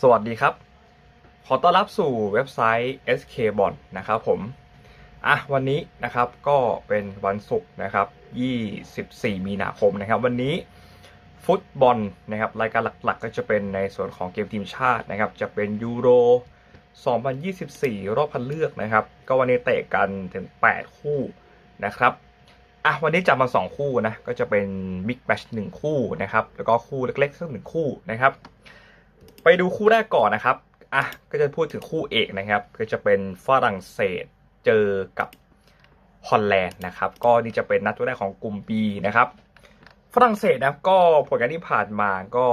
สวัสดีครับ ขอต้อนรับสู่เว็บไซต์ SK b o n นะครับผม อะวันนี้นะครับก็เป็นวันศุกร์นะครับ 24 มีนาคมนะครับ วันนี้ฟุตบอลนะครับรายการหลักๆ ก็จะเป็นในส่วนของเกมทีมชาตินะครับ จะเป็นยูโร 2024 รอบคัดเลือกนะครับ ก็วันนี้เตะกันถึง 8 คู่นะครับอะวันนี้จับมา 2 คู่นะ ก็จะเป็นบิ๊กแมชหนึ่งคู่นะครับ แล้วก็คู่เล็กๆสักหนึ่งคู่นะครับ ไปดูคู่แรกก่อนนะครับอะก็จะพูดถึงคู่เอกนะครับ ก็จะเป็นฝรั่งเศสเจอกับฮอลแลนด์นะครับ ก็นี่จะเป็นนัดแรกของกลุ่ม B นะครับ ฝรั่งเศสนะครับก็ผลการที่ผ่านมาก็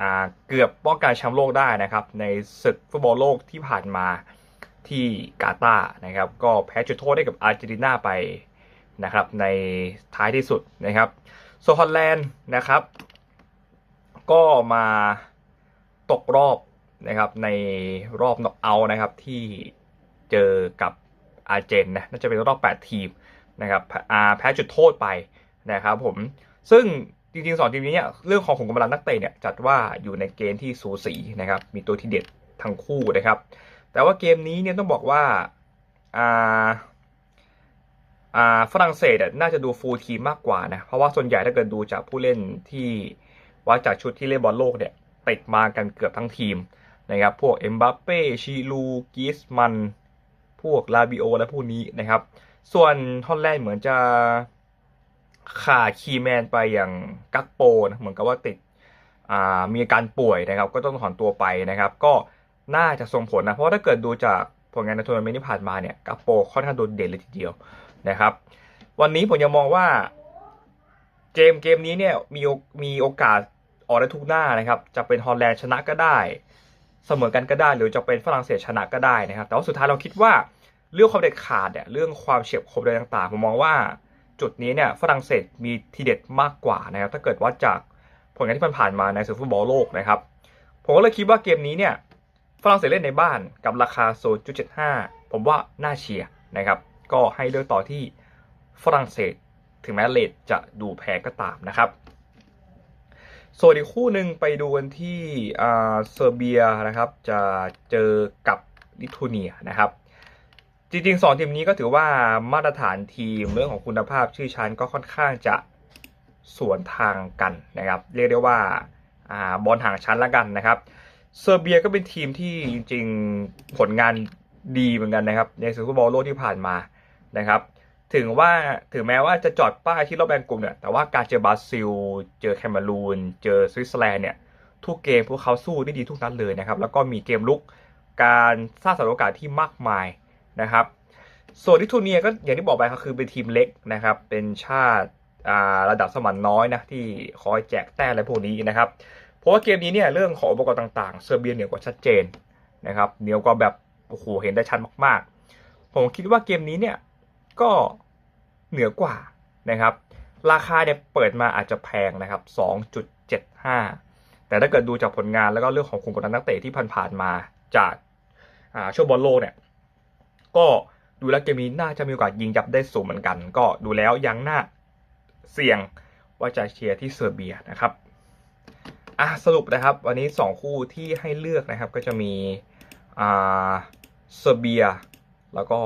อ่าเกือบป้องกันแชมป์โลกได้นะครับ ในศึกฟุตบอลโลกที่ผ่านมาที่กาตาร์นะครับ ก็แพ้จุดโทษได้กับอาร์เจนตินาไปนะครับ ในท้ายที่สุดนะครับส่วนฮอลแลนด์นะครับ ก็มา ตกรอบนะครับในรอบน็อกเอาท์นะครับที่เจอกับอาร์เจนนะน่าจะเป็นรอบ 8 ทีมนะครับอาแพ้จุดโทษไปนะครับผมซึ่งจริงๆสองทีมนี้เนี่ยเรื่องของขุมกำลังนักเตะเนี่ยจัดว่าอยู่ในเกณฑ์ที่สูสีนะครับมีตัวที่เด็ดทั้งคู่นะครับ แต่ว่าเกมนี้เนี่ยต้องบอกว่าอ่าอ่าฝรั่งเศสน่าจะดูฟูลทีมมากกว่านะเพราะว่าส่วนใหญ่ถ้าเกิดดูจากผู้เล่นที่วัดจากชุดที่เล่นบอลโลกเนี่ย ติดมากันเกือบทั้งทีมนะครับ พวกเอ็มบัปเป้ชิลูกิสมัน พวกลาบิโอและพวกนี้นะครับ ส่วนฮอลแลนด์เหมือนจะขาดคีแมนไปอย่างกักโปนะเหมือนกับว่าติดมีอาการป่วยนะครับ ก็ต้องถอนตัวไปนะครับ ก็น่าจะส่งผลนะ เพราะถ้าเกิดดูจากผลงานในทัวร์นาเมนต์ที่ผ่านมาเนี่ยกักโปค่อนข้างโดดเด่นเลยทีเดียวนะครับ วันนี้ผมยังมองว่าเกมเกมนี้เนี่ยมีมีโอกาส ออกได้ทุกหน้านะครับ จะเป็นฮอลแลนด์ชนะก็ได้ เสมอกันก็ได้ หรือจะเป็นฝรั่งเศสชนะก็ได้นะครับ แต่ว่าสุดท้ายเราคิดว่าเรื่องความเด็ดขาดเนี่ยเรื่องความเฉียบคมอะไรต่างๆผมมองว่าจุดนี้เนี่ยฝรั่งเศสมีทีเด็ดมากกว่านะครับ ถ้าเกิดวัดจากผลงานที่ผ่านมาในศึกฟุตบอลโลกนะครับ ผมก็เลยคิดว่าเกมนี้เนี่ยฝรั่งเศสเล่นในบ้านกับราคา0.75ผมว่าน่าเชียร์นะครับ ก็ให้เลือกต่อที่ฝรั่งเศส ถึงแม้เลทจะดูแพ้ก็ตามนะครับ ส่วนอีกคู่หนึ่งไปดูกันที่เซอร์เบียนะครับ จะเจอกับลิทัวเนียนะครับ จริงๆสองทีมนี้ก็ถือว่ามาตรฐานทีมเรื่องของคุณภาพชื่อชั้นก็ค่อนข้างจะสวนทางกันนะครับ เรียกได้ว่าอ่าบอลห่างชั้นละกันนะครับ เซอร์เบียก็เป็นทีมที่จริงๆผลงานดีเหมือนกันนะครับ ในศึกฟุตบอลโลกที่ผ่านมานะครับ ถึงว่าถึงแม้ว่าจะจอดป้ายที่รอบแบ่งกลุ่มเนี่ยแต่ว่าการเจอบราซิล เจอแคนารูน เจอสวิตเซอร์แลนด์เนี่ยทุกเกมพวกเขาสู้ได้ดีทุกนัดเลยนะครับ แล้วก็มีเกมลุกการสร้างสถานโอกาสที่มากมายนะครับส่วนลิทัวเนียก็อย่างที่บอกไปครับคือเป็นทีมเล็กนะครับ เป็นชาติาระดับสมันน้อยนะที่คอยแจกแต้มอะไรพวกนี้นะครับ เพราะว่าเกมนี้เนี่ยเรื่องของอุปกรณ์ต่างๆ เซอร์เบียเหนือกว่าชัดเจนนะครับเหนือกว่าแบบโอ้โหเห็นได้ชัดมากๆ ผมคิดว่าเกมนี้เนี่ย ก็เหนือกว่านะครับ ราคาเนี่ยเปิดมาอาจจะแพงนะครับ 2.75 แต่ถ้าเกิดดูจากผลงานแล้วก็เรื่องของคุณกำลังนักเตะที่ผ่านๆมาจากาช่วงบอลโลกเนี่ย ก็ดูแล้วเกมนี้น่าจะมีโอกาสยิงยับได้สูงเหมือนกัน ก็ดูแล้วยังน่าเสี่ยงว่าจะเชียร์ที่เซอร์เบียนะครับอะสรุปนะครับ วันนี้ 2 คู่ที่ให้เลือกนะครับก็จะมีอ่าเซอร์เบีย แล้วก็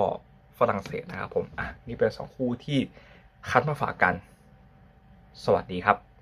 ฝรั่งเศสนะครับผม อะ นี่เป็นสองคู่ที่คัดมาฝากกัน สวัสดีครับ